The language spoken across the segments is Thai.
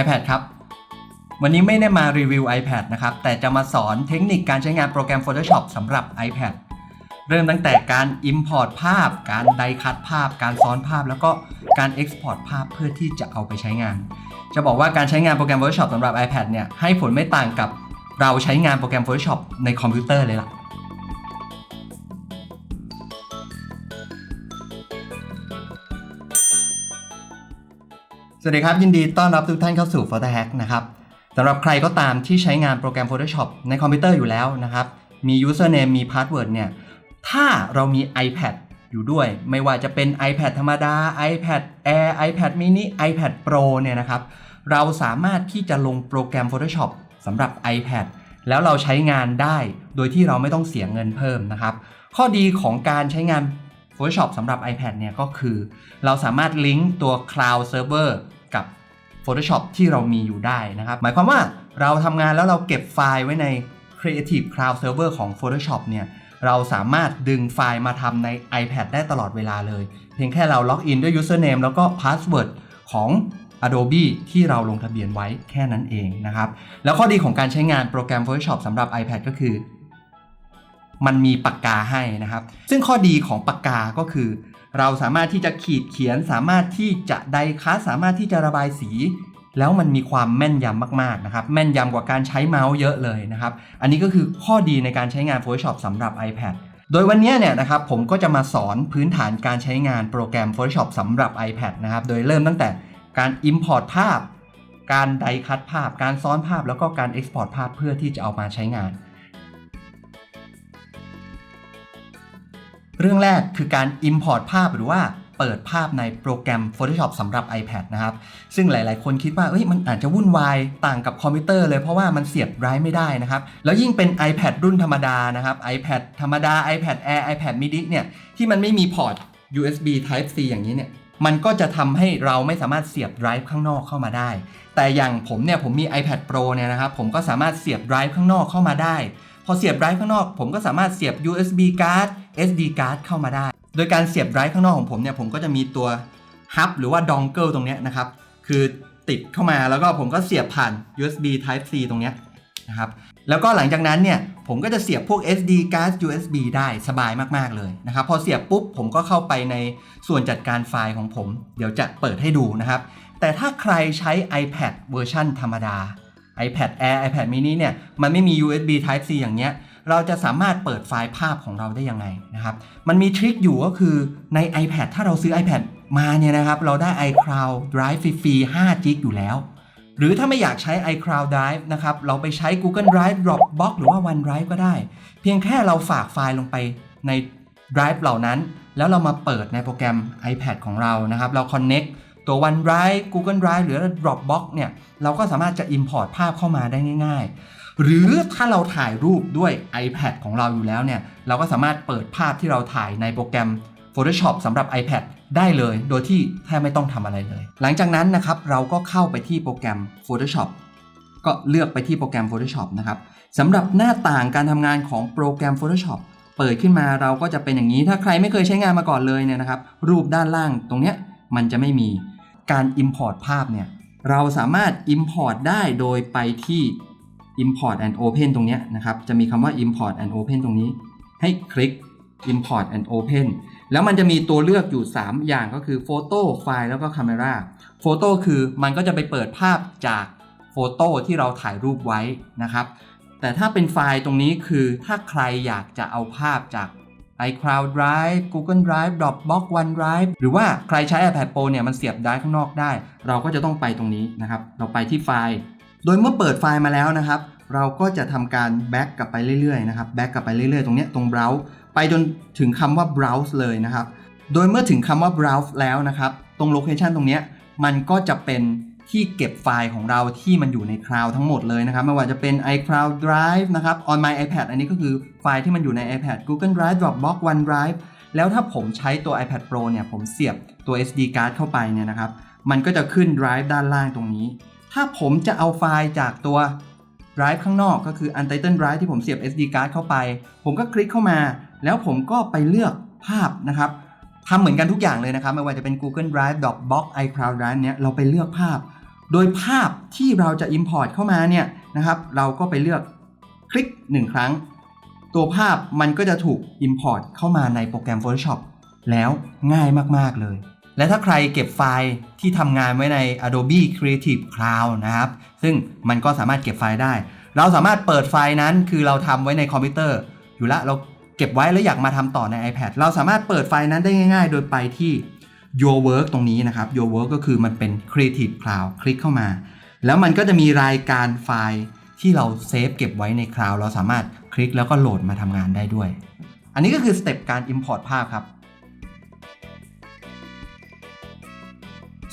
iPad ครับ วันนี้ไม่ได้มารีวิว iPad นะครับ แต่จะมาสอนเทคนิคการใช้งานโปรแกรม Photoshop สำหรับ iPad เริ่มตั้งแต่การ Import ภาพ การไดคัดภาพ การซ้อนภาพ แล้วก็การ Export ภาพเพื่อที่จะเอาไปใช้งาน จะบอกว่าการใช้งานโปรแกรม Photoshop สำหรับ iPad เนี่ยให้ผลไม่ต่างกับเราใช้งานโปรแกรม Photoshop ในคอมพิวเตอร์เลยล่ะ สวัสดีครับ ยินดีต้อนรับทุกท่านเข้าสู่ Photo Hack นะครับสำหรับใครก็ตามที่ใช้งานโปรแกรม Photoshop ในคอมพิวเตอร์อยู่แล้วนะครับ มี username มี password เนี่ย ถ้าเรามี iPad อยู่ด้วย ไม่ว่าจะเป็น iPad ธรรมดา iPad Air iPad mini iPad Pro เนี่ยนะครับ เราสามารถที่จะลงโปรแกรม Photoshop สำหรับ iPad แล้วเราใช้งานได้โดยที่เราไม่ต้องเสียเงินเพิ่มนะครับ ข้อดีของการใช้งาน Photoshop สำหรับ iPad เนี่ยก็คือ เราสามารถลิงก์ตัว Cloud Server กับ Photoshop ที่เรามีอยู่ได้นะครับ หมายความว่าเราทำงานแล้วเราเก็บไฟล์ไว้ใน Creative Cloud Server ของ Photoshop เนี่ยเราสามารถดึงไฟล์มาทำใน iPad ได้ตลอดเวลาเลย เพียงแค่เราล็อกอินด้วย username แล้วก็ password ของ Adobe ที่เราลงทะเบียนไว้แค่นั้นเองนะครับ แล้วข้อดีของการใช้งานโปรแกรม Photoshop สำหรับ iPad ก็คือ มันมีปากกาให้นะครับ ซึ่งข้อดีของปากกาก็คือ เราสามารถที่จะขีดเขียนสามารถที่จะไดคัสสามารถที่จะระบายสี แล้วมันมีความแม่นยำมากๆนะครับ แม่นยำกว่าการใช้เมาส์เยอะเลยนะครับ อันนี้ก็คือข้อดีในการใช้งาน Photoshop สำหรับ iPad โดยวันนี้เนี่ยนะครับผมก็จะมาสอนพื้นฐานการใช้งานโปรแกรม Photoshop สำหรับ iPad นะครับ โดยเริ่มตั้งแต่การ Import ภาพ การไดคัดภาพ การซ้อนภาพ แล้วก็การ Export ภาพเพื่อที่จะเอามาใช้งาน เรื่องแรกคือการ Import ภาพหรือว่าเปิดภาพในโปรแกรม Photoshop สำหรับ iPad นะครับ ซึ่งหลาย ๆ คนคิดว่าเอ้ยมันอาจจะวุ่นวายต่างกับคอมพิวเตอร์เลยเพราะว่ามันเสียบไดรฟ์ไม่ได้นะครับ แล้วยิ่งเป็น iPad รุ่นธรรมดานะครับ iPad ธรรมดา iPad Air iPad mini เนี่ยที่มันไม่มีพอร์ต USB Type C อย่างนี้เนี่ยมันก็จะทำให้เราไม่สามารถเสียบไดรฟ์ข้างนอกเข้ามาได้ แต่อย่างผมเนี่ยผมมี iPad Pro เนี่ยนะครับผมก็สามารถเสียบไดรฟ์ข้างนอกเข้ามาได้ พอเสียบไดรฟ์ข้างนอก ผมก็สามารถเสียบ USB card SD card เข้ามาได้ โดยการเสียบไดรฟ์ข้างนอกของผมเนี่ยผมก็จะมีตัวฮับหรือว่าดองเกิลตรงนี้นะครับ คือติดเข้ามาแล้วก็ผมก็เสียบผ่าน USB Type C ตรงนี้นะครับ แล้วก็หลังจากนั้นเนี่ยผมก็จะเสียบพวก SD card USB ได้สบายมาก ๆ เลยนะครับ พอเสียบปุ๊บผมก็เข้าไปในส่วนจัดการไฟล์ของผม เดี๋ยวจะเปิดให้ดูนะครับ แต่ถ้าใครใช้ iPad เวอร์ชันธรรมดา iPad Air iPad mini เนี่ยมันไม่มี USB Type C อย่างเงี้ย เราจะสามารถเปิดไฟล์ภาพของเราได้ยังไงนะครับ มันมีทริคอยู่ก็คือใน iPad ถ้าเราซื้อ iPad มาเนี่ยนะครับ เราได้ iCloud Drive ฟรีๆ5 g b อยู่แล้ว หรือถ้าไม่อยากใช้ iCloud Drive นะครับ เราไปใช้ Google Drive Dropbox หรือว่า OneDrive ก็ได้ เพียงแค่เราฝากไฟล์ลงไปใน Drive เหล่านั้น แล้วเรามาเปิดในโปรแกรม iPad ของเรานะครับ เรา Connect ตัว OneDrive Google Drive หรือ Dropbox เนี่ย เราก็สามารถจะ Import ภาพเข้ามาได้ง่าย ๆ หรือถ้าเราถ่ายรูปด้วย iPad ของเราอยู่แล้วเนี่ย เราก็สามารถเปิดภาพที่เราถ่ายในโปรแกรม Photoshop สำหรับ iPad ได้เลย โดยที่แทบไม่ต้องทำอะไรเลย หลังจากนั้นนะครับ เราก็เข้าไปที่โปรแกรม Photoshop ก็เลือกไปที่โปรแกรม Photoshop นะครับสำหรับหน้าต่างการทำงานของโปรแกรม Photoshop เปิดขึ้นมาเราก็จะเป็นอย่างนี้ ถ้าใครไม่เคยใช้งานมาก่อนเลยเนี่ยนะครับ รูปด้านล่างตรงเนี้ยมันจะไม่มีการ Import ภาพเนี่ย เราสามารถ Import ได้โดยไปที่ Import and Open ตรงนี้นะครับ จะมีคำว่า Import and Open ตรงนี้ ให้คลิก Import and Open แล้วมันจะมีตัวเลือกอยู่ 3 อย่างก็คือ Photo ไฟล์แล้วก็ Camera Photo คือมันก็จะไปเปิดภาพจากโฟโต้ที่เราถ่ายรูปไว้นะครับ แต่ถ้าเป็นไฟล์ตรงนี้คือถ้าใครอยากจะเอาภาพจาก iCloud Drive Google Drive Dropbox OneDrive หรือว่าใครใช้ iPad Pro เนี่ยมันเสียบได้ข้างนอกได้ เราก็จะต้องไปตรงนี้นะครับ เราไปที่ไฟล์ โดยเมื่อเปิดไฟล์มาแล้วนะครับ เราก็จะทำการแบ็กกลับไปเรื่อยๆนะครับแบ็กกลับไปเรื่อยๆ ตรงนี้ตรง browse ไปจนถึงคำว่า browse เลยนะครับ โดยเมื่อถึงคำว่า browse แล้วนะครับ ตรง location ตรงนี้มันก็จะเป็นที่เก็บไฟล์ของเราที่มันอยู่ในคลาวด์ทั้งหมดเลยนะครับ ไม่ว่าจะเป็น iCloud Drive นะครับ on my iPad อันนี้ก็คือไฟล์ที่มันอยู่ใน iPad Google Drive Dropbox OneDrive แล้วถ้าผมใช้ตัว iPad Pro เนี่ยผมเสียบตัว SD card เข้าไปเนี่ยนะครับ มันก็จะขึ้น Drive ด้านล่างตรงนี้ ถ้าผมจะเอาไฟล์จากตัว Drive ข้างนอกก็คือ Untitled Drive ที่ผมเสียบ SD card เข้าไป ผมก็คลิกเข้ามา แล้วผมก็ไปเลือกภาพนะครับทำเหมือนกันทุกอย่างเลยนะครับ ไม่ว่าจะเป็น Google Drive Dropbox iCloud Drive เนี้ยเราไปเลือกภาพ โดยภาพที่เราจะ Import เข้ามาเนี่ยนะครับ เราก็ไปเลือกคลิก 1 ครั้ง ตัวภาพมันก็จะถูก Import เข้ามาในโปรแกรม Photoshop แล้วง่ายมาก ๆ เลย และถ้าใครเก็บไฟล์ที่ทำงานไว้ใน Adobe Creative Cloud นะครับ ซึ่งมันก็สามารถเก็บไฟล์ได้ เราสามารถเปิดไฟล์นั้นคือเราทำไว้ในคอมพิวเตอร์ อยู่ละเราเก็บไว้แล้วอยากมาทำต่อใน iPad เราสามารถเปิดไฟล์นั้นได้ง่าย ๆ โดยไปที่ Your Work ตรงนี้นะครับ Your Work ก็คือมันเป็น Creative Cloud คลิกเข้ามา แล้วมันก็จะมีรายการไฟล์ที่เราเซฟเก็บไว้ในคลาวเราสามารถคลิกแล้วก็โหลดมาทำงานได้ด้วย อันนี้ก็คือสเต็ปการ Import ภาพครับ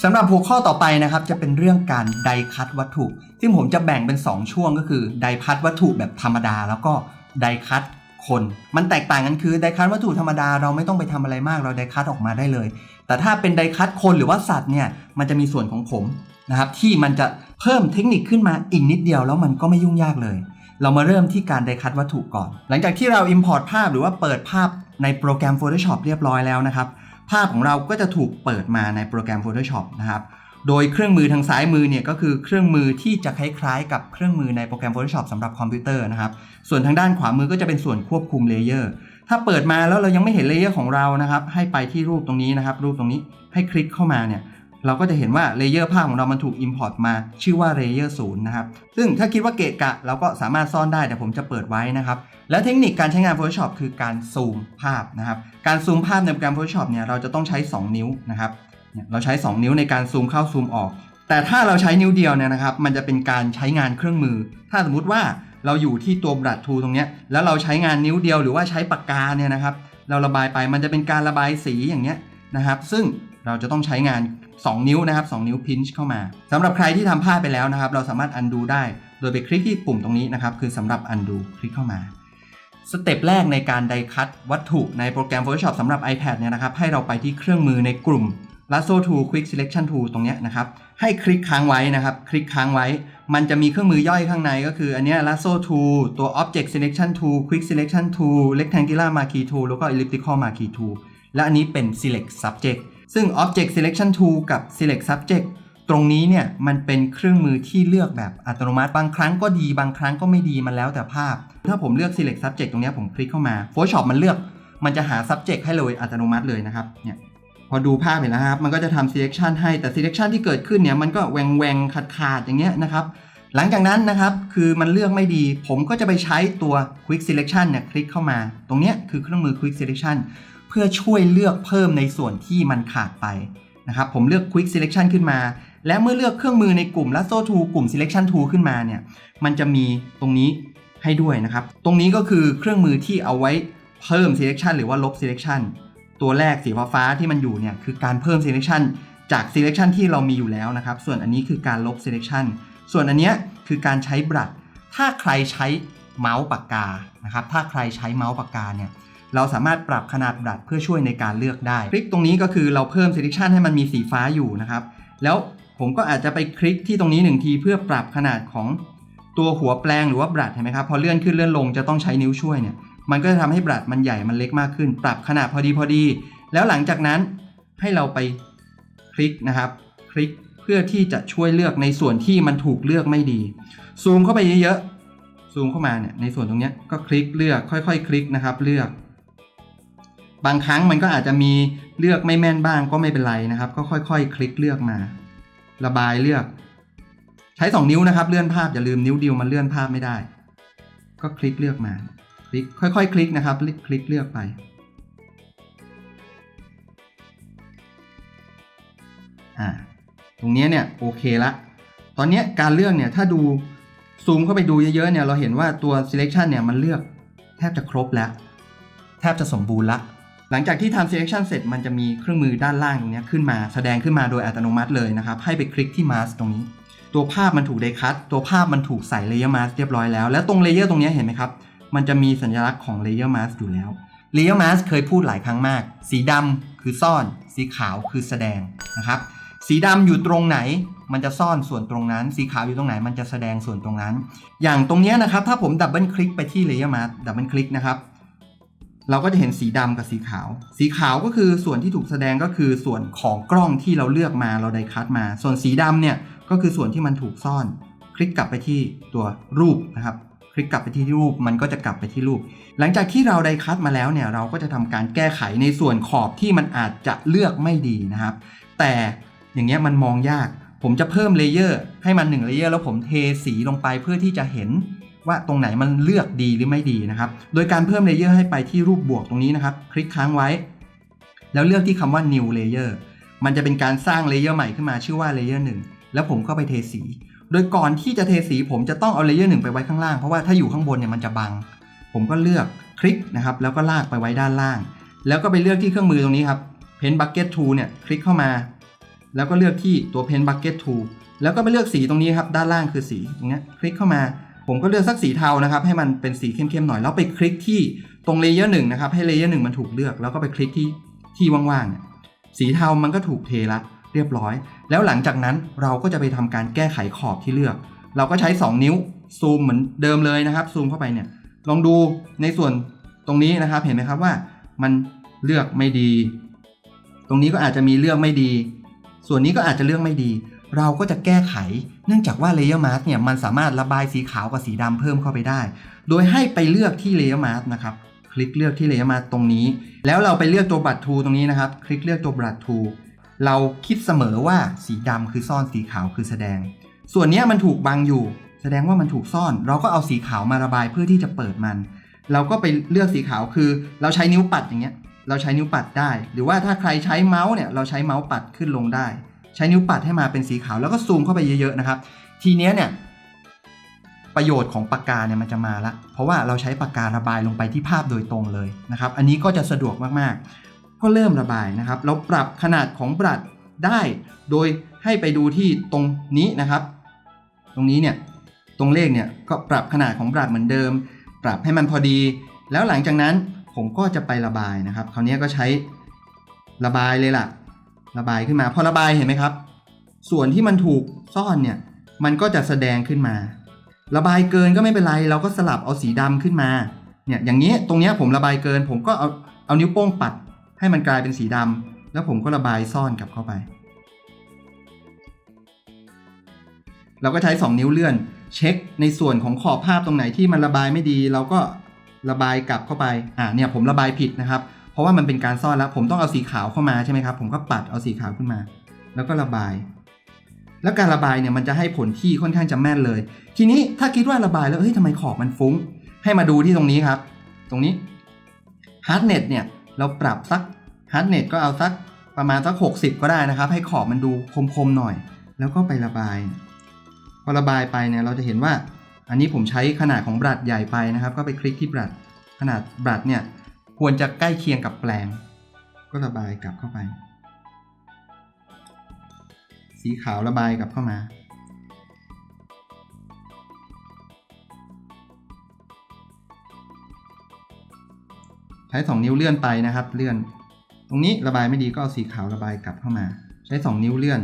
สำหรับหัวข้อต่อไปนะครับจะเป็นเรื่องการไดคัตวัตถุ ซึ่งผมจะแบ่งเป็น 2 ช่วงก็คือไดคัตวัตถุแบบธรรมดา แล้วก็ไดคัตคน มันแตกต่างกันคือไดคัตวัตถุธรรมดาเราไม่ต้องไปทำอะไรมากเราไดคัตออกมาได้เลย แต่ถ้าเป็นไดคัตคนหรือว่าสัตว์เนี่ยมันจะมีส่วนของผมนะครับที่มันจะเพิ่มเทคนิคขึ้นมาอีกนิดเดียวแล้วมันก็ไม่ยุ่งยากเลย เรามาเริ่มที่การไดคัตวัตถุก่อน หลังจากที่เรา Import ภาพหรือว่าเปิดภาพในโปรแกรม Photoshop เรียบร้อยแล้วนะครับ ภาพของเราก็จะถูกเปิดมาในโปรแกรม Photoshop นะครับ โดยเครื่องมือทางซ้ายมือเนี่ยก็คือเครื่องมือที่จะคล้ายๆ กับเครื่องมือในโปรแกรม Photoshop สำหรับคอมพิวเตอร์นะครับ ส่วนทางด้านขวามือก็จะเป็นส่วนควบคุมเลเยอร์ ถ้าเปิดมาแล้วเรายังไม่เห็นเลเยอร์ของเรานะครับ ให้ไปที่รูปตรงนี้นะครับ รูปตรงนี้ให้คลิกเข้ามาเนี่ย เราก็จะเห็นว่าเลเยอร์ภาพของเรามันถูก Import มาชื่อว่าเลเยอร์ศูนย์นะครับ ซึ่งถ้าคิดว่าเกะกะ เราก็สามารถซ่อนได้แต่ผมจะเปิดไว้นะครับ แล้วเทคนิคการใช้งาน Photoshop คือการซูมภาพนะครับ การซูมภาพในโปรแกรม Photoshop เนี่ยเราจะต้องใช้ 2 นิ้วนะครับเนี่ยเราใช้ 2 นิ้วในการซูมเข้าซูมออก แต่ถ้าเราใช้นิ้วเดียวเนี่ยนะครับ มันจะเป็นการใช้งานเครื่องมือ ถ้าสมมุติว่าเราอยู่ที่ตัวบลัดทูตรงเนี้ยแล้วเราใช้งานนิ้วเดียวหรือว่าใช้ปากกาเนี่ยนะครับ เราระบายไปมันจะเป็นการระบายสีอย่างเงี้ยนะครับ ซึ่งเราจะต้องใช้งาน 2 นิ้วนะครับ 2 นิ้วพินช์เข้ามาสำหรับใครที่ทำพลาดไปแล้วนะครับ เราสามารถ undo ได้ โดยไปคลิกที่ปุ่มตรงนี้นะครับ คือสำหรับ undo คลิกเข้ามา สเต็ปแรกในการไดคัตวัตถุในโปรแกรม Photoshop สำหรับ iPad เนี่ยนะครับ ให้เราไปที่เครื่องมือในกลุ่ม Lasso Tool Quick Selection Tool ตรงนี้นะครับ ให้คลิกค้างไว้นะครับ คลิกค้างไว้ มันจะมีเครื่องมือย่อยข้างในก็คืออันนี้ Lasso Tool ตัว Object Selection Tool Quick Selection Tool Rectangular Marquee Tool แล้วก็ Elliptical Marquee Tool และอันนี้เป็น Select Subject ซึ่ง Object Selection Tool กับ Select Subject ตรงนี้เนี่ยมันเป็นเครื่องมือที่เลือกแบบอัตโนมัติบางครั้งก็ดีบางครั้งก็ไม่ดีมันแล้วแต่ภาพ ถ้าผมเลือก select subject ตรงนี้ผมคลิกเข้ามา Photoshop มันเลือกมันจะหา subject ให้เลยอัตโนมัติเลยนะครับเนี่ยพอดูภาพเห็นแล้วครับ มันก็จะทำ selection ให้แต่ selection ที่เกิดขึ้นเนี่ยมันก็แหวงแหวงขาดขาดอย่างเงี้ยนะครับ หลังจากนั้นนะครับคือมันเลือกไม่ดี ผมก็จะไปใช้ตัว quick selection เนี่ยคลิกเข้ามา ตรงเนี้ยคือเครื่องมือ quick selection เพื่อช่วยเลือกเพิ่มในส่วนที่มันขาดไปนะครับผมเลือก quick selection ขึ้นมา และเมื่อเลือกเครื่องมือในกลุ่ม Lasso Tool กลุ่ม Selection Tool ขึ้นมาเนี่ยมันจะมีตรงนี้ให้ด้วยนะครับ ตรงนี้ก็คือเครื่องมือที่เอาไว้เพิ่ม Selection หรือว่าลบ Selection ตัวแรกสีฟ้าๆที่มันอยู่เนี่ยคือการเพิ่ม Selection จาก Selection ที่เรามีอยู่แล้วนะครับ ส่วนอันนี้คือการลบ Selection ส่วนอันเนี้ยคือการใช้บรัดถ้าใครใช้เมาส์ปากกานะครับถ้าใครใช้เมาส์ปากกาเนี่ย เราสามารถปรับขนาดบรัดเพื่อช่วยในการเลือกได้ คลิกตรงนี้ก็คือเราเพิ่ม selection ให้มันมีสีฟ้าอยู่นะครับ แล้วผมก็อาจจะไปคลิกที่ตรงนี้หนึ่งทีเพื่อปรับขนาดของตัวหัวแปลงหรือว่าบรัดเห็นไหมครับ พอเลื่อนขึ้นเลื่อนลงจะต้องใช้นิ้วช่วยเนี่ย มันก็จะทำให้บรัดมันใหญ่มันเล็กมากขึ้น ปรับขนาดพอดีพอดี แล้วหลังจากนั้นให้เราไปคลิกนะครับ คลิกเพื่อที่จะช่วยเลือกในส่วนที่มันถูกเลือกไม่ดี ซูมเข้าไปเยอะๆ ซูมเข้ามาเนี่ยในส่วนตรงนี้ก็คลิกเลือกค่อย ๆ คลิกนะครับ เลือก บางครั้งมันก็อาจจะมีเลือกไม่แม่นบ้างก็ไม่เป็นไรนะครับ ก็ค่อยๆคลิกเลือกมา ระบายเลือก ใช้ 2 นิ้วนะครับ เลื่อนภาพอย่าลืมนิ้วเดียวมันเลื่อนภาพไม่ได้ ก็คลิกเลือกมาคลิกค่อยๆ คลิกนะครับ คลิกเลือกไปอ่าตรงนี้เนี่ยโอเคละตอนนี้การเลือกเนี่ยถ้าดูซูมเข้าไปดูเยอะๆเนี่ยเราเห็นว่าตัว selection เนี่ยมันเลือกแทบจะครบแล้ว แทบจะสมบูรณ์ละ หลังจากที่ทำ selection เสร็จมันจะมีเครื่องมือด้านล่างตรงนี้ขึ้นมาแสดงขึ้นมาโดยอัตโนมัติเลยนะครับ ให้ไปคลิกที่ mask ตรงนี้ ตัวภาพมันถูกไดคัตตัวภาพมันถูกใส่ layer mask เรียบร้อยแล้ว แล้วตรง layer ตรงนี้เห็นไหมครับ มันจะมีสัญลักษณ์ของ layer mask อยู่แล้ว layer mask เคยพูดหลายครั้งมาก สีดำคือซ่อน สีขาวคือแสดงนะครับสีดำอยู่ตรงไหน มันจะซ่อนส่วนตรงนั้น สีขาวอยู่ตรงไหน มันจะแสดงส่วนตรงนั้น อย่างตรงนี้นะครับ ถ้าผมดับเบิลคลิกไปที่ layer mask ดับเบิลคลิกนะครับ เราก็จะเห็นสีดำกับสีขาว สีขาวก็คือส่วนที่ถูกแสดงก็คือส่วนของกล้องที่เราเลือกมาเราไดคัตมา ส่วนสีดำเนี่ยก็คือส่วนที่มันถูกซ่อน คลิกกลับไปที่ตัวรูปนะครับ คลิกกลับไปที่รูปมันก็จะกลับไปที่รูป หลังจากที่เราได้คัดมาแล้วเนี่ยเราก็จะทำการแก้ไขในส่วนขอบที่มันอาจจะเลือกไม่ดีนะครับ แต่อย่างเงี้ยมันมองยาก ผมจะเพิ่มเลเยอร์ให้มัน1เลเยอร์แล้วผมเทสีลงไปเพื่อที่จะเห็น ว่าตรงไหนมันเลือกดีหรือไม่ดีนะครับ โดยการเพิ่มเลเยอร์ให้ไปที่รูปบวกตรงนี้นะครับ คลิกค้างไว้ แล้วเลือกที่คำว่า new layer มันจะเป็นการสร้างเลเยอร์ใหม่ขึ้นมาชื่อว่าเลเยอร์หนึ่งแล้วผมก็ไปเทสี โดยก่อนที่จะเทสีผมจะต้องเอาเลเยอร์หนึ่งไปไว้ข้างล่าง เพราะว่าถ้าอยู่ข้างบนเนี่ยมันจะบัง ผมก็เลือกคลิกนะครับ แล้วก็ลากไปไว้ด้านล่าง แล้วก็ไปเลือกที่เครื่องมือตรงนี้ครับ Pen Bucket Tool เนี่ยคลิกเข้ามา แล้วก็เลือกที่ตัว Pen Bucket Tool แล้วก็ไปเลือกสีตรงนี้ครับ ด้านล่างคือสีตรงนี้คลิกเข้ามา ผมก็เลือกสักสีเทานะครับ ให้มันเป็นสีเข้มๆหน่อย แล้วไปคลิกที่ตรงเลเยอร์หนึ่งนะครับ ให้เลเยอร์หนึ่งมันถูกเลือก แล้วก็ไปคลิกที่ที่ว่างๆเนี่ยสีเทามันก็ถูกเทละเรียบร้อย แล้วหลังจากนั้นเราก็จะไปทำการแก้ไขขอบที่เลือก เราก็ใช้ 2 นิ้วซูมเหมือนเดิมเลยนะครับ ซูมเข้าไปเนี่ย ลองดูในส่วนตรงนี้นะครับ เห็นไหมครับว่ามันเลือกไม่ดี ตรงนี้ก็อาจจะมีเลือกไม่ดี ส่วนนี้ก็อาจจะเลือกไม่ดี เราก็จะแก้ไข เนื่องจากว่า Layer Mask เนี่ยมันสามารถระบายสีขาวกับสีดำเพิ่มเข้าไปได้ โดยให้ไปเลือกที่ Layer Mask นะครับ คลิกเลือกที่ Layer Mask ตรงนี้ แล้วเราไปเลือกตัวบัตรทูตรงนี้นะครับ คลิกเลือกตัวบัตรทูเราคิดเสมอว่าสีดำคือซ่อนสีขาวคือแสดง ส่วนนี้มันถูกบังอยู่ แสดงว่ามันถูกซ่อน เราก็เอาสีขาวมาระบายเพื่อที่จะเปิดมัน เราก็ไปเลือกสีขาวคือ เราใช้นิ้วปัดอย่างเงี้ย เราใช้นิ้วปัดได้ หรือว่าถ้าใครใช้เมาส์เนี่ยเราใช้เมาส์ปัดขึ้นลงได้ ใช้นิ้วปัดให้มาเป็นสีขาวแล้วก็ซูมเข้าไปเยอะๆนะครับ ทีเนี้ยเนี่ยประโยชน์ของปากกาเนี่ยมันจะมาละเพราะว่าเราใช้ปากการะบายลงไปที่ภาพโดยตรงเลยนะครับ อันนี้ก็จะสะดวกมากๆ ก็เริ่มระบายนะครับ เราปรับขนาดของบรัดได้โดยให้ไปดูที่ตรงนี้นะครับ ตรงนี้เนี่ยตรงเลขเนี่ยก็ปรับขนาดของบรัดเหมือนเดิม ปรับให้มันพอดี แล้วหลังจากนั้นผมก็จะไประบายนะครับ คราวนี้ก็ใช้ระบายเลยล่ะ ระบายขึ้นมา พอระบายเห็นไหมครับ ส่วนที่มันถูกซ่อนเนี่ย มันก็จะแสดงขึ้นมา ระบายเกินก็ไม่เป็นไร เราก็สลับเอาสีดำขึ้นมา เนี่ย อย่างนี้ ตรงนี้ผมระบายเกิน ผมก็เอา เอานิ้วโป้งปัด ให้มันกลายเป็นสีดำแล้วผมก็ระบายซ่อนกลับเข้าไป เราก็ใช้ 2 นิ้วเลื่อน เช็คในส่วนของขอบภาพตรงไหนที่มันระบายไม่ดี เราก็ระบายกลับเข้าไป อ่า เนี่ยผมระบายผิดนะครับ ราะว่ามันเป็นการซ่อนแล้ว ผมต้องเอาสีขาวเข้ามาใช่ไหมครับ ผมก็ปัดเอาสีขาวขึ้นมา แล้วก็ระบาย แล้วการระบายเนี่ยมันจะให้ผลที่ค่อนข้างจะแม่นเลย ทีนี้ถ้าคิดว่าระบายแล้วเฮ้ยทำไมขอบมันฟุ้ง ให้มาดูที่ตรงนี้ครับ ตรงนี้ hardness เนี่ยเราปรับสัก hardness ก็เอาสักประมาณสัก 60 ก็ได้นะครับ ให้ขอบมันดูคมๆหน่อย แล้วก็ไประบาย พอระบายไปเนี่ยเราจะเห็นว่า อันนี้ผมใช้ขนาดของบรัดใหญ่ไปนะครับ ก็ไปคลิกที่บรัดขนาดบรัดเนี่ย ควรจะใกล้เคียงกับแปลง ก็ระบายกลับเข้าไป สีขาวระบายกลับเข้ามา ใช้ 2 นิ้วเลื่อนไปนะครับ เลื่อน ตรงนี้ระบายไม่ดีก็เอาสีขาวระบายกลับเข้ามา ใช้ 2 นิ้วเลื่อน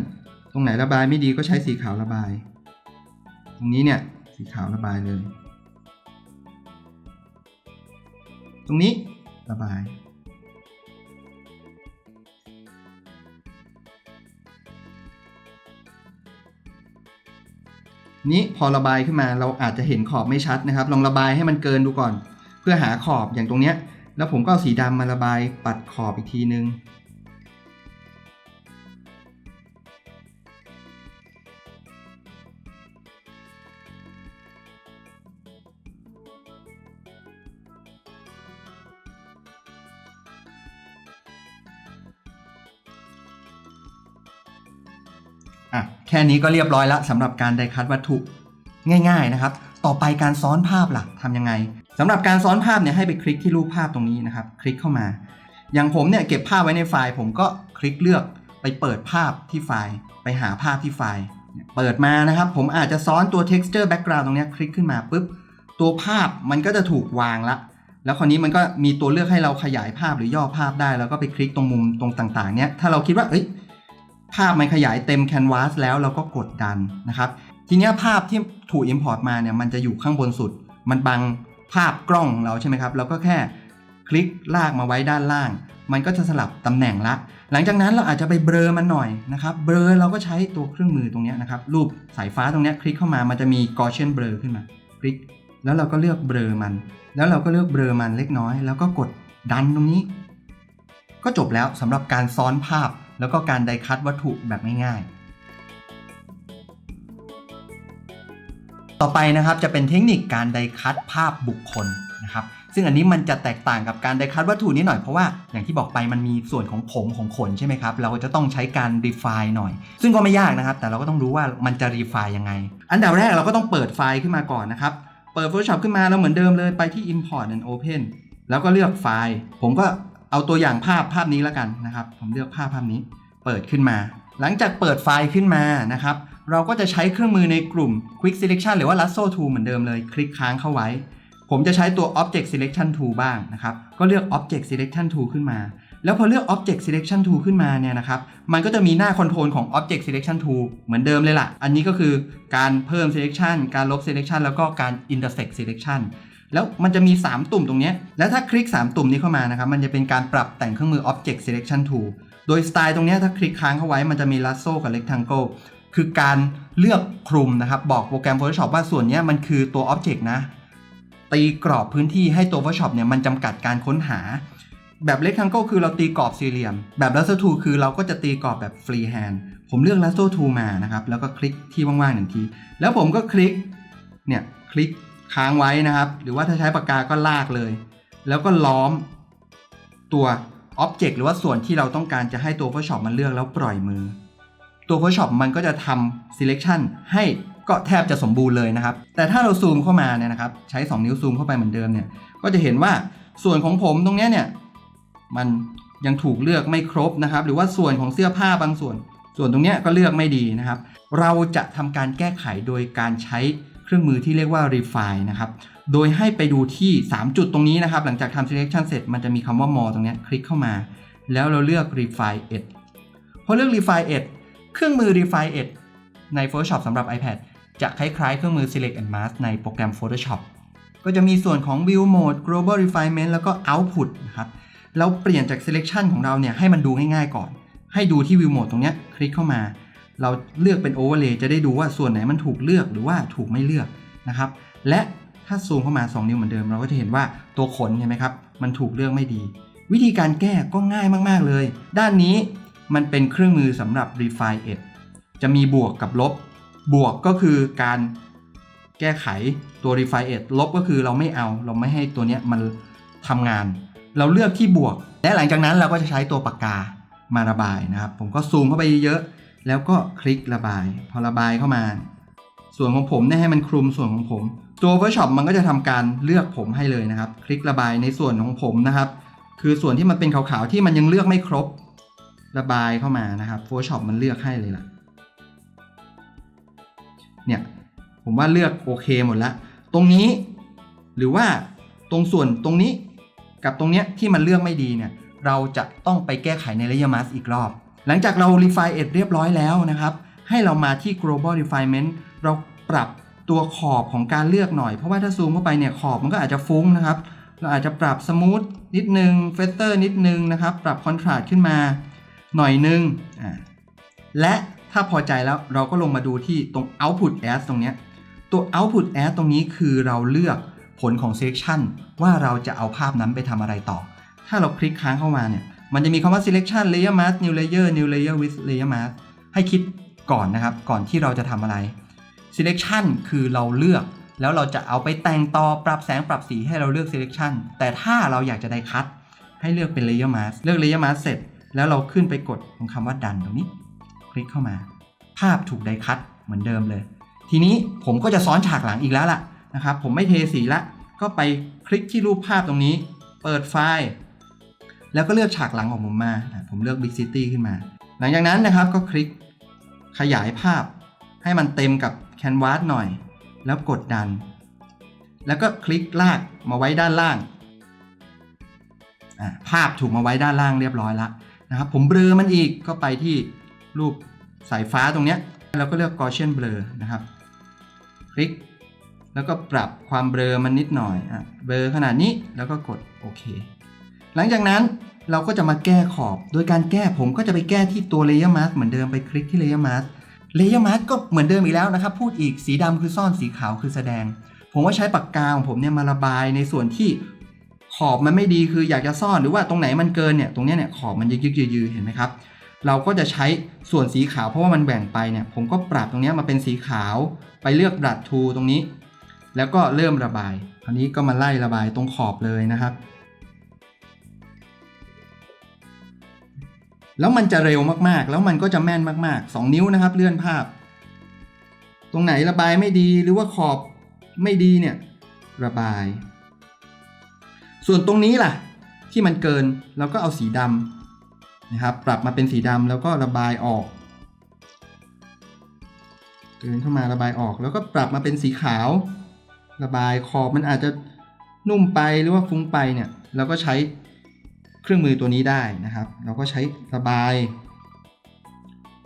ตรงไหนระบายไม่ดีก็ใช้สีขาวระบาย ตรงนี้เนี่ยสีขาวระบายเลย ตรงนี้ ระบายนี้พอระบายขึ้นมาเราอาจจะเห็นขอบไม่ชัดนะครับ ลองระบายให้มันเกินดูก่อน เพื่อหาขอบอย่างตรงเนี้ย แล้วผมก็เอาสีดำมาระบายปัดขอบอีกทีนึง แค่นี้ก็เรียบร้อยแล้วสำหรับการไดคัตวัตถุง่าย ๆนะครับ ต่อไปการซ้อนภาพล่ะทำยังไงสำหรับการซ้อนภาพเนี่ยให้ไปคลิกที่รูปภาพตรงนี้นะครับ คลิกเข้ามา อย่างผมเนี่ยเก็บภาพไว้ในไฟล์ ผมก็คลิกเลือกไปเปิดภาพที่ไฟล์ ไปหาภาพที่ไฟล์ เปิดมานะครับ ผมอาจจะซ้อนตัว texture background ตรงนี้คลิกขึ้นมาปุ๊บตัวภาพมันก็จะถูกวางละแล้วคราวนี้มันก็มีตัวเลือกให้เราขยายภาพหรือย่อภาพได้ แล้วก็ไปคลิกตรงมุมตรงต่าง ๆ เนี้ยถ้าเราคิดว่าเอ้ย ภาพมันขยายเต็มแคนวาสแล้วเราก็กดดันนะครับ ทีนี้ภาพที่ถูก Import มาเนี่ยมันจะอยู่ข้างบนสุด มันบังภาพกล้องเราใช่ไหมครับ เราก็แค่คลิกลากมาไว้ด้านล่าง มันก็จะสลับตำแหน่งละ หลังจากนั้นเราอาจจะไปเบลอมันหน่อยนะครับ เบลอเราก็ใช้ตัวเครื่องมือตรงนี้นะครับ รูปสายฟ้าตรงนี้คลิกเข้ามา มันจะมี Gaussian Blur ขึ้นมา คลิก แล้วเราก็เลือกเบลอมัน แล้วเราก็เลือกเบลอมันเล็กน้อย แล้วก็กดดันตรงนี้ ก็จบแล้วสำหรับการซ้อนภาพ แล้วก็การไดคัตวัตถุแบบง่ายๆ ต่อไปนะครับจะเป็นเทคนิคการไดคัตภาพบุคคลนะครับซึ่งอันนี้มันจะแตกต่างกับการไดคัตวัตถุนิดหน่อยเพราะว่าอย่างที่บอกไปมันมีส่วนของผมของขนใช่ไหมครับ เราจะต้องใช้การ refine หน่อย ซึ่งก็ไม่ยากนะครับ แต่เราก็ต้องรู้ว่ามันจะ refine ยังไง อันดับแรกเราก็ต้องเปิดไฟล์ขึ้นมาก่อนนะครับ เปิด Photoshop ขึ้นมาแล้วเหมือนเดิมเลยไปที่ import and open แล้วก็เลือกไฟล์ ผมก็ เอาตัวอย่างภาพภาพนี้แล้วกันนะครับ ผมเลือกภาพภาพนี้เปิดขึ้นมา หลังจากเปิดไฟล์ขึ้นมานะครับ เราก็จะใช้เครื่องมือในกลุ่ม Quick Selection หรือว่า Lasso Tool เหมือนเดิมเลย คลิกค้างเข้าไว้ ผมจะใช้ตัว Object Selection Tool บ้างนะครับ ก็เลือก Object Selection Tool ขึ้นมา แล้วพอเลือก Object Selection Tool ขึ้นมาเนี่ยนะครับ มันก็จะมีหน้าคอนโทรลของ Object Selection Tool เหมือนเดิมเลยล่ะ อันนี้ก็คือการเพิ่ม Selection การลบ Selection แล้วก็การ Intersect Selection แล้วมันจะมี 3 ตุ่มตรงนี้ แล้วถ้าคลิก 3 ตุ่มนี้เข้ามานะครับ มันจะเป็นการปรับแต่งเครื่องมือ Object Selection Tool โดยสไตล์ตรงนี้ถ้าคลิกค้างเข้าไว้ มันจะมี Lasso กับ Rectangle คือการเลือกคลุมนะครับ บอกโปรแกรม Photoshop ว่าส่วนนี้มันคือตัว Object นะ ตีกรอบพื้นที่ให้ตัว Photoshop เนี่ยมันจำกัดการค้นหา แบบ Rectangle คือเราตีกรอบสี่เหลี่ยม แบบ Lasso Tool คือเราก็จะตีกรอบแบบ Freehand ผมเลือก Lasso Tool มานะครับ แล้วก็คลิกที่ว่างๆหนึ่งที แล้วผมก็คลิก เนี่ย คลิก ค้างไว้นะครับ หรือว่าถ้าใช้ปากกาก็ลากเลย แล้วก็ล้อมตัว Object หรือว่าส่วนที่เราต้องการจะให้ตัว Photoshop มันเลือกแล้วปล่อยมือ ตัว Photoshop มันก็จะทำ selection ให้ก็แทบจะสมบูรณ์เลยนะครับ แต่ถ้าเราซูมเข้ามาเนี่ยนะครับ ใช้ 2 นิ้วซูมเข้าไปเหมือนเดิมเนี่ย ก็จะเห็นว่าส่วนของผมตรงเนี้ยเนี่ย มันยังถูกเลือกไม่ครบนะครับ หรือว่าส่วนของเสื้อผ้าบางส่วน ส่วนตรงเนี้ยก็เลือกไม่ดีนะครับ เราจะทำการแก้ไขโดยการใช้ เครื่องมือที่เรียกว่า refine นะครับ โดยให้ไปดูที่ 3 จุดตรงนี้นะครับ หลังจากทำ selection เสร็จมันจะมีคำว่า more ตรงนี้คลิกเข้ามา แล้วเราเลือก refine edge พอเลือก refine edge เครื่องมือ refine edge ใน Photoshop สำหรับ iPad จะคล้ายๆ เครื่องมือ select and mask ในโปรแกรม Photoshop ก็จะมีส่วนของ view mode global refinement แล้วก็ output นะครับ เราเปลี่ยนจาก selection ของเราเนี่ยให้มันดูง่ายๆก่อน ให้ดูที่ view mode ตรงนี้คลิกเข้ามา เราเลือกเป็น overlay จะได้ดูว่าส่วนไหนมันถูกเลือกหรือว่าถูกไม่เลือกนะครับ และถ้าซูมเข้ามา 2 นิ้วเหมือนเดิม เราก็จะเห็นว่าตัวขนเห็นไหมครับ มันถูกเลือกไม่ดี วิธีการแก้ก็ง่ายมาก ๆ เลย ด้านนี้มันเป็นเครื่องมือสำหรับ refine edge จะมีบวกกับลบ บวกก็คือการแก้ไขตัว refine edge ลบก็คือเราไม่เอา เราไม่ให้ตัวเนี้ยมันทำงาน เราเลือกที่บวก และหลังจากนั้นเราก็จะใช้ตัวปากกามาระบายนะครับ ผมก็ซูมเข้าไปเยอะ แล้วก็คลิกระบาย พอระบายเข้ามา ส่วนของผมเนี่ยให้มันคลุมส่วนของผม ตัว Photoshop มันก็จะทำการเลือกผมให้เลยนะครับ คลิกระบายในส่วนของผมนะครับ คือส่วนที่มันเป็นขาวๆที่มันยังเลือกไม่ครบ ระบายเข้ามานะครับ Photoshop มันเลือกให้เลยล่ะ เนี่ยผมว่าเลือกโอเคหมดแล้ว ตรงนี้หรือว่าตรงส่วนตรงนี้กับตรงเนี้ยที่มันเลือกไม่ดีเนี่ย เราจะต้องไปแก้ไขใน Layer Mask อีกรอบ หลังจากเรา refine edge เรียบร้อยแล้วนะครับ ให้เรามาที่ global refinement เราปรับตัวขอบของการเลือกหน่อย เพราะว่าถ้าซูมเข้าไปเนี่ยขอบมันก็อาจจะฟุ้งนะครับ เราอาจจะปรับ smooth นิดนึง feather นิดนึงนะครับ ปรับ contrast ขึ้นมาหน่อยนึงอ่าและถ้าพอใจแล้วเราก็ลงมาดูที่ตรง output as ตรงเนี้ยตัว output as ตรงนี้คือเราเลือกผลของ selection ว่าเราจะเอาภาพนั้นไปทำอะไรต่อ ถ้าเราคลิกค้างเข้ามาเนี่ย มันจะมีคำว่า selection layer mask new layer new layer with layer mask ให้คิดก่อนนะครับ ก่อนที่เราจะทำอะไร selection คือเราเลือก แล้วเราจะเอาไปแต่งต่อปรับแสงปรับสีให้เราเลือก selection แต่ถ้าเราอยากจะได้คัดให้เลือกเป็น layer mask เลือก layer mask เสร็จ แล้วเราขึ้นไปกดตรงคำว่า done ตรงนี้ คลิกเข้ามา ภาพถูกไดคัดเหมือนเดิมเลย ทีนี้ผมก็จะซ้อนฉากหลังอีกแล้วล่ะนะครับ ผมไม่เทสีละ ก็ไปคลิกที่รูปภาพตรงนี้ เปิดไฟล์ แล้วก็เลือกฉากหลังของผมมา ผมเลือก Big City ขึ้นมา หลังจากนั้นนะครับก็คลิกขยายภาพให้มันเต็มกับแคนวาสหน่อย แล้วกดดัน แล้วก็คลิกลากมาไว้ด้านล่าง ภาพถูกมาไว้ด้านล่างเรียบร้อยแล้วนะครับ ผมเบลอมันอีกก็ไปที่รูปสายฟ้าตรงเนี้ยแล้วก็เลือก Gaussian Blur นะครับ คลิก แล้วก็ปรับความเบลอมันนิดหน่อยอะเบลอขนาดนี้แล้วก็กดโอเค หลังจากนั้นเราก็จะมาแก้ขอบ โดยการแก้ผมก็จะไปแก้ที่ตัว Layer Mask เหมือนเดิมไปคลิกที่ Layer Mask Layer Mask ก็เหมือนเดิมอีกแล้วนะครับ พูดอีกสีดำคือซ่อนสีขาวคือแสดง ผมว่าใช้ปากกาของผมเนี่ยมาระบายในส่วนที่ขอบมันไม่ดีคืออยากจะซ่อนหรือว่าตรงไหนมันเกินเนี่ยตรงนี้เนี่ยขอบมันยึกๆยือๆเห็นไหมครับเราก็จะใช้ส่วนสีขาวเพราะว่ามันแหว่งไปเนี่ยผมก็ปรับตรงนี้มาเป็นสีขาวไปเลือกบลัดทูตรงนี้ แล้วก็เริ่มระบายคราวนี้ก็มาไล่ระบายตรงขอบเลยนะครับ แล้วมันจะเร็วมากๆ แล้วมันก็จะแม่นมาก ๆ 2 นิ้วนะครับ เลื่อนภาพ ตรงไหนระบายไม่ดีหรือว่าขอบไม่ดีเนี่ยระบาย ส่วนตรงนี้ล่ะ ที่มันเกินเราก็เอาสีดำนะครับ ปรับมาเป็นสีดำแล้วก็ระบายออกเกินเข้ามาระบายออก แล้วก็ปรับมาเป็นสีขาว ระบายขอบมันอาจจะนุ่มไปหรือว่าฟุ้งไปเนี่ยเราก็ใช้ เครื่องมือตัวนี้ได้นะครับ เราก็ใช้ระบาย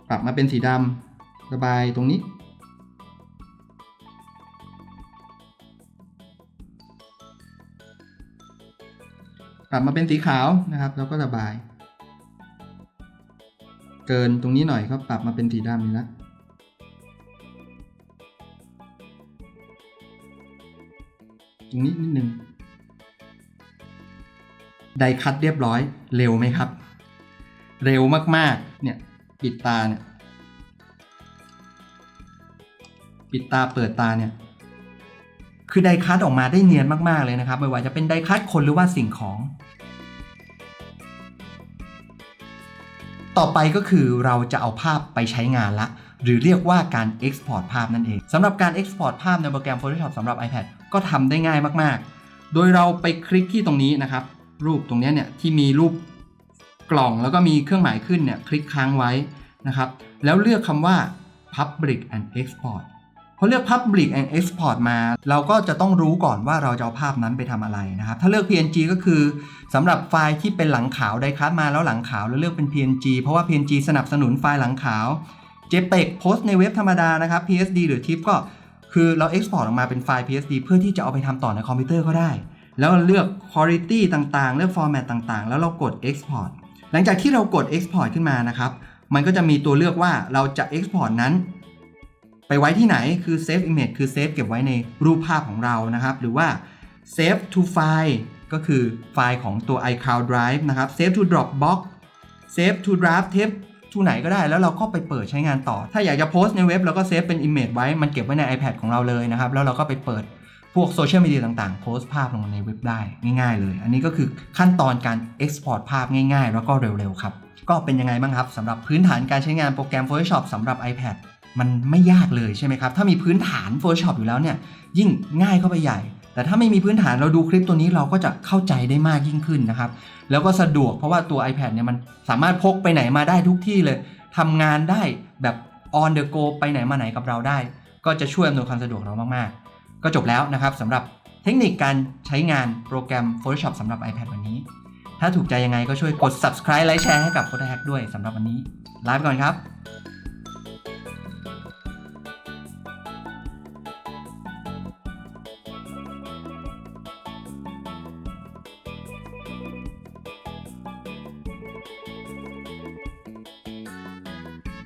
ปรับมาเป็นสีดำระบายตรงนี้ ปรับมาเป็นสีขาวนะครับแล้วก็ระบาย เกินตรงนี้หน่อยก็ปรับมาเป็นสีดำนี่ละตรงนี้นิดนึง ไดคัดเรียบร้อยเร็วไหมครับ เร็วมากๆ เนี่ยปิดตาเนี่ยปิดตาเปิดตาเนี่ยคือไดคัดออกมาได้เนียนมากๆเลยนะครับ ไม่ว่าจะเป็นไดคัดคนหรือว่าสิ่งของ ต่อไปก็คือเราจะเอาภาพไปใช้งานละ หรือเรียกว่าการ Export ภาพนั่นเองสำหรับการ Export ภาพในโปรแกรม Photoshop สำหรับ iPad ก็ทำได้ง่ายมากๆ โดยเราไปคลิกที่ตรงนี้นะครับ รูปตรงนี้เนี่ยที่มีรูปกล่องแล้วก็มีเครื่องหมายขึ้นเนี่ยคลิกค้างไว้นะครับ แล้วเลือกคำว่า Public and Export พอเลือก Public and Export มา เราก็จะต้องรู้ก่อนว่าเราจะเอาภาพนั้นไปทำอะไรนะครับ ถ้าเลือก PNG ก็คือสำหรับไฟล์ที่เป็นหลังขาวไดคัสมาแล้วหลังขาว แล้วเลือกเป็น PNG เพราะว่า PNG สนับสนุนไฟล์หลังขาว JPEG โพสต์ในเว็บธรรมดานะครับ PSD หรือ TIFF ก็คือเรา Export ออกมาเป็นไฟล์ PSD เพื่อที่จะเอาไปทำต่อในคอมพิวเตอร์ก็ได้ แล้วเลือก Quality ต่างๆ เลือก Format ต่างๆ แล้วเรากด Export หลังจากที่เรากด Export ขึ้นมานะครับ มันก็จะมีตัวเลือกว่าเราจะ Export นั้น ไปไว้ที่ไหนคือ Save Image คือ Save เก็บไว้ในรูปภาพของเรานะครับ หรือว่า Save to File ก็คือไฟล์ของตัว iCloud Drive นะครับ Save to Dropbox Save to Draft Tape ทูไหนก็ได้แล้วเราก็ไปเปิดใช้งานต่อ ถ้าอยากจะโพสต์ในเว็บเราก็เซฟเป็น Image ไว้ มันเก็บไว้ใน iPad ของเราเลยนะครับ แล้วเราก็ไปเปิด พวกโซเชียลมีเดียต่างๆ โพสต์ภาพลงในเว็บได้ง่ายๆเลย อันนี้ก็คือขั้นตอนการ Export ภาพง่ายๆ แล้วก็เร็วๆครับ ก็เป็นยังไงบ้างครับสำหรับพื้นฐานการใช้งานโปรแกรม Photoshop สำหรับ iPad มันไม่ยากเลยใช่ไหมครับ ถ้ามีพื้นฐาน Photoshop อยู่แล้วเนี่ย ยิ่งง่ายเข้าไปใหญ่ แต่ถ้าไม่มีพื้นฐานเราดูคลิปตัวนี้เราก็จะเข้าใจได้มากยิ่งขึ้นนะครับ แล้วก็สะดวกเพราะว่าตัว iPad เนี่ยมันสามารถพกไปไหนมาได้ทุกที่เลยทำงานได้แบบ on the go ไปไหนมาไหนกับเราได้ ก็จะช่วยอำนวยความสะดวกเรามากๆ ก็จบแล้วนะครับสำหรับเทคนิคการใช้งานโปรแกรม Photoshop สำหรับ iPad วันนี้ ถ้าถูกใจยังไงก็ช่วยกด subscribe ไลค์แชร์ให้กับ Photo Hack ด้วยสำหรับวันนี้ลาไปก่อนครับ